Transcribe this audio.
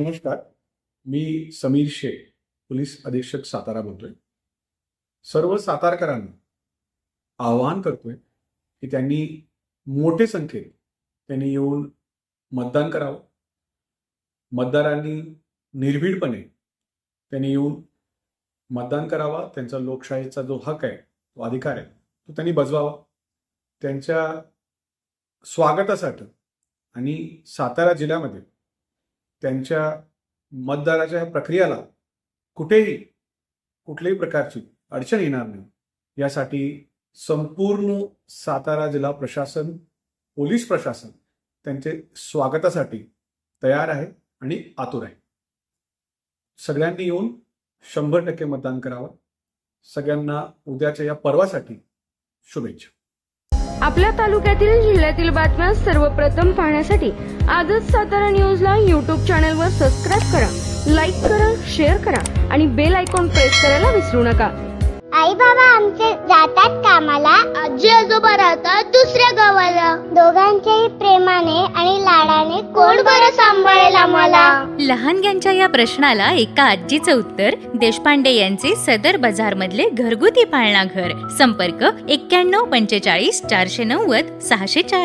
नमस्कार मी समीर शेख पोलीस अधीक्षक सातारा बोलतोय. सर्व सातारकरांना आवाहन करतोय की त्यांनी मोठे संख्येत त्यांनी येऊन मतदान करावं. मतदारांनी निर्भीडपणे त्यांनी येऊन मतदान करावा. त्यांचा लोकशाहीचा जो हक आहे तो अधिकार आहे तो त्यांनी बजवावा. त्यांच्या स्वागतासाठी आणि सातारा जिल्ह्यामध्ये त्यांच्या मतदाराच्या प्रक्रियाला कुठेही कुठल्याही प्रकारची अडचण येणार नाही. यासाठी संपूर्ण सातारा जिल्हा प्रशासन पोलीस प्रशासन त्यांचे स्वागतासाठी तयार आहे आणि आतुर आहे. सगळ्यांनी येऊन शंभर टक्के मतदान करावं. सगळ्यांना उद्याच्या या पर्वासाठी शुभेच्छा. आपल्या तालुक्यातील जिल्ह्यातील बातम्या सर्वप्रथम पाहण्यासाठी आजच सातारा न्यूजला यूट्यूब चॅनलवर सबस्क्राईब करा लाईक करा शेअर करा आणि बेल आयकॉन प्रेस करायला विसरू नका. आई बाबा आमचे जातात कामाला. आजी आजोबा राहतात दुसऱ्या गावाला. दोघांच्याही प्रेमाने लहानग्यांच्या या प्रश्नाला एका आजीचं उत्तर देशपांडे यांचे सदर बाजार मधले घरगुती पाळणा घर संपर्क एक्क्याण्णव पंचेचाळीस चारशे नव्वद सहाशे चार